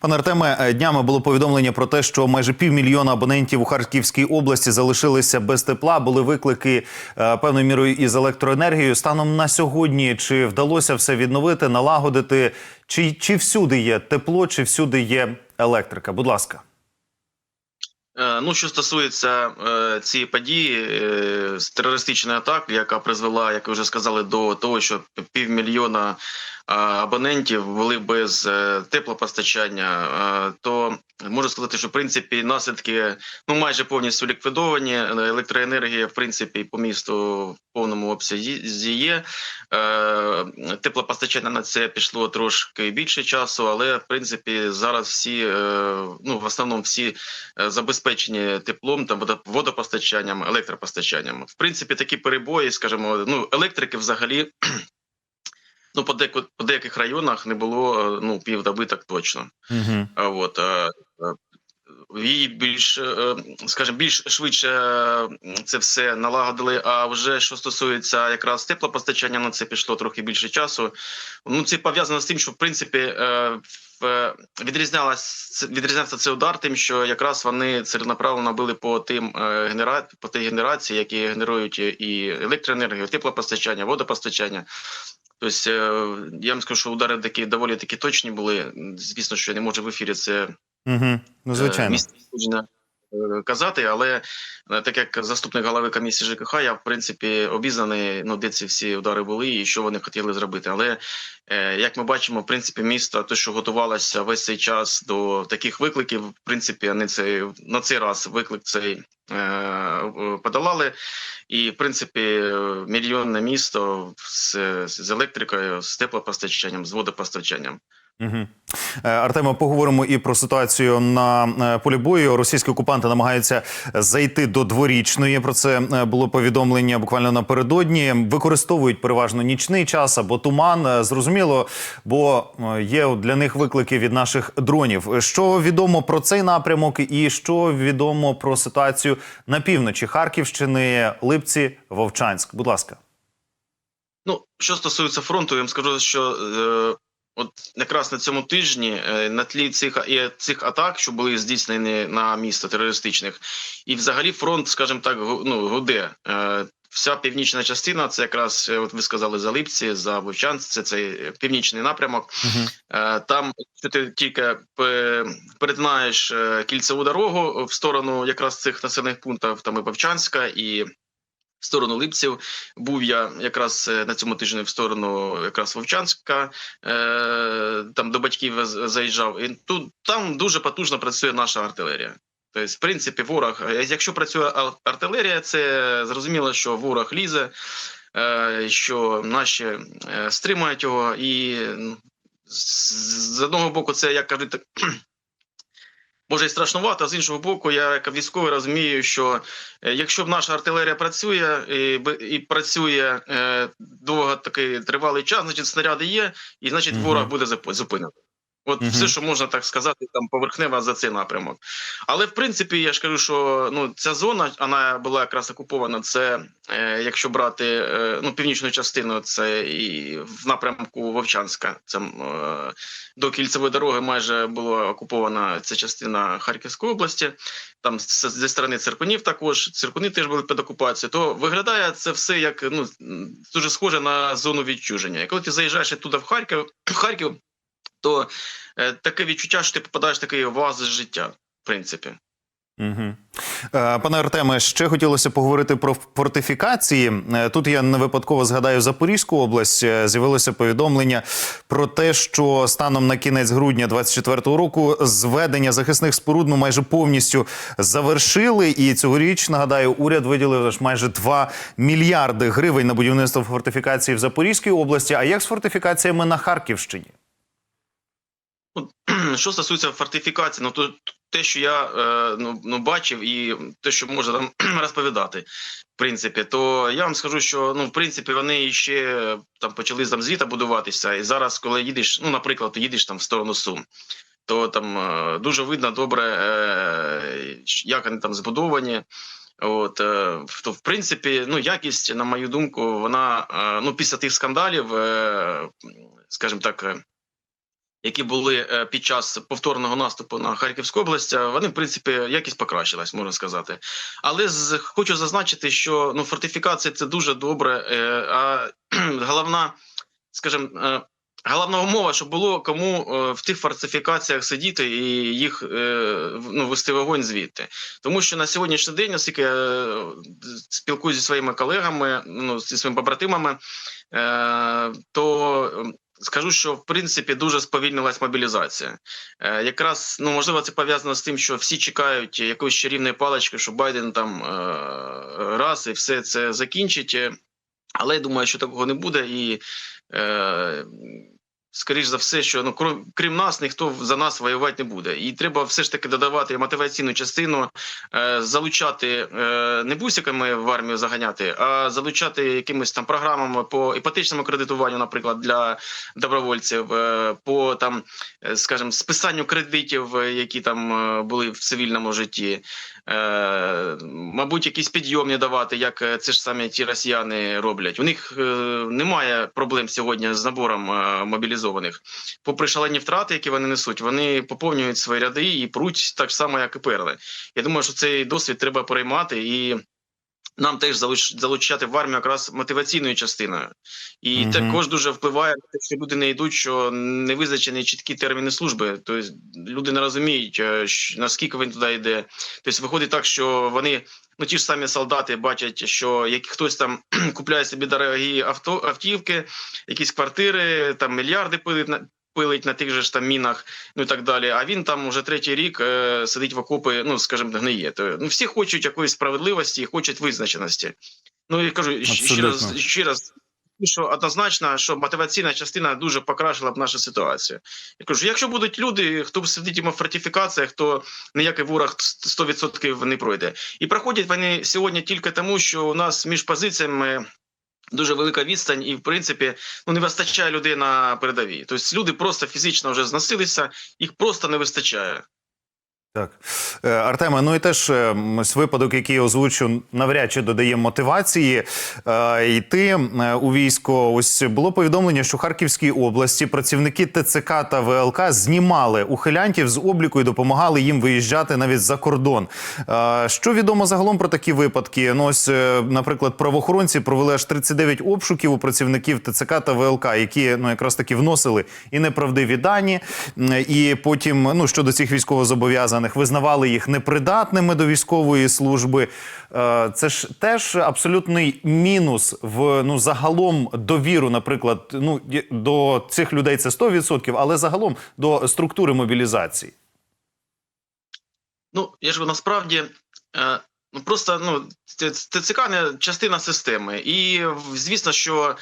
Пане Артеме, е, днями було повідомлення про те, що майже півмільйона абонентів у Харківській області залишилися без тепла. Були виклики е, певною мірою із електроенергією. Станом на сьогодні чи вдалося все відновити, налагодити? Чи, чи всюди є тепло, чи всюди є електрика? Будь ласка. Е, Ну, що стосується е, цієї події е, терористичної атаки, яка призвела, як ви вже сказали, до того, що півмільйона абонентів були без е, теплопостачання, е, то можу сказати, що в принципі наслідки ну майже повністю ліквідовані. Електроенергія, в принципі, по місту в повному обсязі є. Е, Теплопостачання на це пішло трошки більше часу, але в принципі зараз всі ну в основному всі забезпечені теплом та водо- водопостачанням, електропостачанням. В принципі, такі перебої, скажімо, ну електрики взагалі. Ну, по, деяку, по деяких районах не було е, ну півдоби так точно. Угу. А От е, е, її більш, скажімо, більш швидше це все налагодили. А вже що стосується якраз теплопостачання, на це пішло трохи більше часу. Ну це пов'язано з тим, що в принципі відрізнялась відрізнявся цей удар, тим, що якраз вони ціленаправленно били по тим генера... по тій генерації, які генерують і електроенергію, теплопостачання, водопостачання. Тобто, е, я вам скажу, що удари такі доволі такі точні були. Звісно, що я не можу в ефірі це Угу. Ну, е, звичайно. місце казати, але е, так як заступник голови комісії ЖКХ, я в принципі обізнаний, ну де ці всі удари були і що вони хотіли зробити. Але е, як ми бачимо, в принципі, місто, те, що готувалося весь цей час до таких викликів, в принципі, вони цей на цей раз виклик цей е, е, подолали. І в принципі, е, мільйонне місто з, з електрикою, з теплопостачанням, з водопостачанням. Угу. Артема, поговоримо і про ситуацію на е, полі бою. Російські окупанти намагаються зайти до дворічної. Про це е, було повідомлення буквально напередодні. Використовують переважно нічний час або туман. Е, Зрозуміло, бо е, є для них виклики від наших дронів. Що відомо про цей напрямок, і що відомо про ситуацію на півночі Харківщини, Липці, Вовчанськ? Будь ласка. Ну, що стосується фронту, я вам скажу, що е, от якраз на цьому тижні е, на тлі цих цих атак, що були здійснені на місто терористичних, і взагалі фронт, скажімо так, ну, гуде. Е, Вся північна частина, це якраз е, от ви сказали за Липці, за Вовчанськ, це цей північний напрямок. Угу. Е, Там, якщо ти тільки пе- перетинаєш е, кільцеву дорогу в сторону якраз цих населених пунктів, там і Бавчанська, і в сторону Липців, був я якраз е, на цьому тижні в сторону якраз Вовчанська, е, там до батьків заїжджав. І тут там дуже потужно працює наша артилерія. Тобто, в принципі, ворог, е, якщо працює артилерія, це зрозуміло, що ворог лізе, що наші стримують його, і з одного боку, це як кажуть, може і страшнувато, а з іншого боку, я як військовий розумію, що е, якщо б наша артилерія працює і, і працює е, довго такий тривалий час, значить снаряди є, і значить ворог буде зуп- зупинений. От Мгм. все, що можна так сказати, там поверхнево за цей напрямок. Але в принципі, я ж кажу, що ну ця зона вона була якраз окупована. Це е, якщо брати е, ну північну частину, це і в напрямку Вовчанська. Це е, до кільцевої дороги майже була окупована ця частина Харківської області. Там зі сторони циркунів також циркуни теж були під окупацією. То виглядає це все як ну дуже схоже на зону відчуження. І коли ти заїжджаєш туди в Харків, в Харків, то е, таке відчуття, що ти попадаєш в такий оазис життя, в принципі. Угу. Пане Артеме, ще хотілося поговорити про фортифікації. Е, Тут я не випадково згадаю Запорізьку область. Е, З'явилося повідомлення про те, що станом на кінець грудня 24-го року зведення захисних споруд ну, майже повністю завершили. І цьогоріч нагадаю, уряд виділив аж майже 2 мільярди гривень на будівництво фортифікації в Запорізькій області. А як з фортифікаціями на Харківщині? Що стосується фортифікації, ну то те, що я е, ну, ну бачив, і те, що можна там розповідати, в принципі, то я вам скажу, що ну в принципі вони ще там почали там звіта будуватися. І зараз, коли їдеш, ну наприклад, ти їдеш там в сторону Сум, то там е, дуже видно добре, е, як вони там збудовані. От то, в принципі, ну якість, на мою думку, вона ну після тих скандалів, скажімо так. Які були е, під час повторного наступу на Харківську область, е, вони в принципі якість покращилась, можна сказати. Але з хочу зазначити, що ну фортифікація це дуже добре. Е, а головна, скажімо, головна умова, щоб було кому в тих фортифікаціях сидіти і їх ну, вести вогонь звідти. Тому що на сьогоднішній день, наскільки я спілкуюся зі своїми колегами, ну зі своїми побратимами, то скажу, що в принципі дуже сповільнилась мобілізація. Е, якраз ну можливо, це пов'язано з тим, що всі чекають якоїсь чарівної палички, що Байден там е, раз і все це закінчить. Е, Але я думаю, що такого не буде, і е, скоріш за все, що ну крім, крім нас, ніхто за нас воювати не буде. І треба все ж таки додавати мотиваційну частину, е, залучати е, не бусиками в армію заганяти, а залучати якимись там програмами по іпотечному кредитуванню, наприклад, для добровольців, е, по там, е, скажімо, списанню кредитів, е, які там е, були в цивільному житті. Е, мабуть, якісь підйомні давати, як це ж самі ті росіяни роблять. У них е, немає проблем сьогодні з набором е, мобілізованих. Попри шалені втрати, які вони несуть, вони поповнюють свої ряди і пруть так само, як і перли. Я думаю, що цей досвід треба переймати і. Нам теж залучати в армію якраз мотиваційною частиною, і Мгм. також дуже впливає на те, що люди не йдуть, що не визначені чіткі терміни служби. Тобто люди не розуміють, е, наскільки він туди йде. Тобто виходить так, що вони, ну ті ж самі солдати, бачать, що як хтось там купляє собі дорогі авто автівки, якісь квартири, там мільярди пилить на. Тих же ж там мінах, ну і так далі. А він там уже третій рік е, сидить в окопи, ну скажімо, гниє. То, ну всі хочуть якоїсь справедливості, хочуть визначеності. Ну і кажу щ- ще раз, ще раз, що однозначно, що мотиваційна частина дуже покращила б нашу ситуацію. Я кажу, якщо будуть люди, хто сидітиме в фортифікаціях, то ніякий ворог 100% не пройде. І проходять вони сьогодні тільки тому, що у нас між позиціями. Дуже велика відстань, і в принципі ну не вистачає людей на передовій. Тобто люди просто фізично вже зносилися, їх просто не вистачає. Так, Е, Артеме, ну і теж е, ось випадок, який я озвучу, навряд чи додає мотивації е, йти е, у військо. Ось було повідомлення, що в Харківській області працівники ТЦК та ВЛК знімали ухилянтів з обліку і допомагали їм виїжджати навіть за кордон. Е, Що відомо загалом про такі випадки? Ну ось, наприклад, правоохоронці провели аж 39 обшуків у працівників ТЦК та ВЛК, які ну якраз таки вносили і неправдиві дані, і потім ну щодо цих військовозобов'язаних визнавали їх непридатними до військової служби. Е, Це ж теж абсолютний мінус в ну загалом довіру, наприклад, ну до цих людей це 100%, але загалом до структури мобілізації. Ну, я ж насправді е, ну просто ну ТЦК не частина системи, і звісно, що.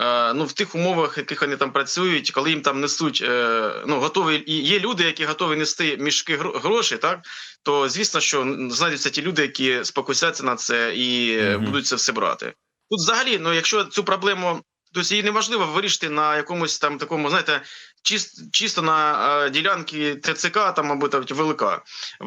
Е, Ну, в тих умовах, в яких вони там працюють, коли їм там несуть, е, ну готові і є люди, які готові нести мішки гро- грошей, так то звісно, що знайдуться ті люди, які спокусяться на це і mm -hmm. будуть це все брати. Тут, взагалі, ну якщо цю проблему, тобто її неможливо вирішити на якомусь там такому, знаєте, чисто, чисто на е, ділянки ТЦК там або там ВЛК.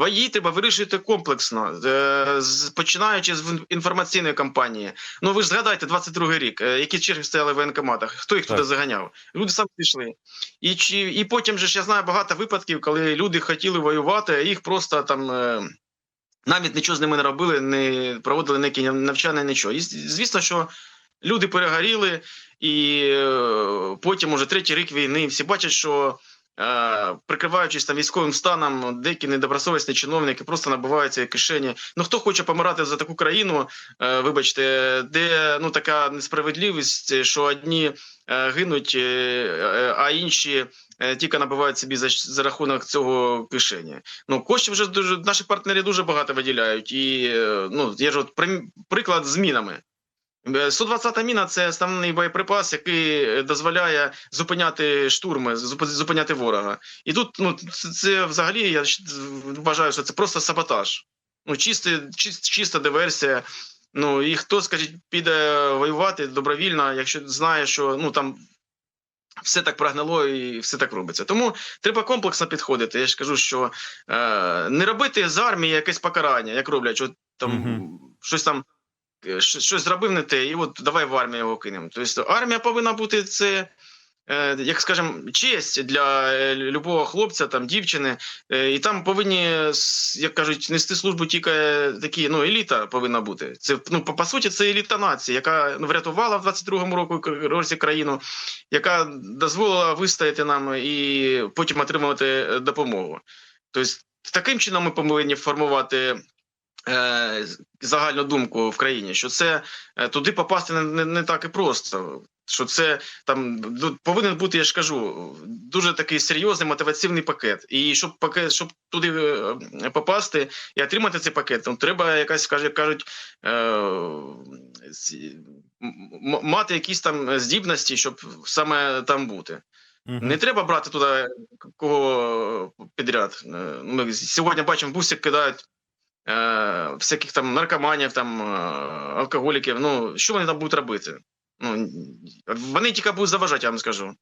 Її треба вирішити комплексно, е, з- починаючи з інформаційної кампанії. Ну ви ж згадайте 22-й рік, е, які черги стояли в воєнкоматах, хто їх Так. туди заганяв? Люди самі пішли. І чи і потім же ж я знаю багато випадків, коли люди хотіли воювати, а їх просто там. е, Навіть нічого з ними не робили, не проводили ніякі навчання, нічого. І звісно, що люди перегоріли, і е, потім, уже третій рік війни, всі бачать, що е, прикриваючись там військовим станом, деякі недобросовісні чиновники просто набиваються кишені. Ну хто хоче помирати за таку країну, е, вибачте, де ну така несправедливість, що одні гинуть, а інші. Тільки набивають собі за, за рахунок цього кишені. Ну коштів вже дуже наші партнери дуже багато виділяють, і ну є ж от приклад з мінами. Е, 120-та міна це основний боєприпас, який е, дозволяє зупиняти штурми, зупиняти ворога. І тут ну це, це взагалі я вважаю, що це просто саботаж. Ну, чисти, чист, чиста диверсія. Ну і хто, скажіть, піде воювати добровільно, якщо знає, що ну там все так прогнило і все так робиться. Тому треба комплексно підходити. Я ж кажу, що е, не робити з армії якесь покарання, як роблять, що там Мгм. щось там е, щось зробив не те, і от давай в армію його кинемо. Тобто армія повинна бути це е, як скажемо, честь для е, любого хлопця, там дівчини, і там повинні, як кажуть, нести службу тільки такі, ну, еліта повинна бути. Це ну, по, по суті, це еліта нації, яка ну, врятувала в 22-му року році країну, яка дозволила вистояти нам і потім отримувати допомогу. Тобто, таким чином ми повинні формувати. Е, Загальну думку в країні, що це е, туди попасти не, не, не так і просто. Що це там ну, повинен бути, я ж кажу, дуже такий серйозний мотиваційний пакет. І щоб пакет, щоб туди е, попасти і отримати цей пакет, ну, треба якась, каже, кажуть, е, мати якісь там здібності, щоб саме там бути. Мгм. Не треба брати туди кого підряд. Ми сьогодні бачимо, бусик кидають всяких там наркоманів, там е, алкоголіків. Ну що вони там будуть робити? Ну вони тільки будуть заважати, я вам скажу.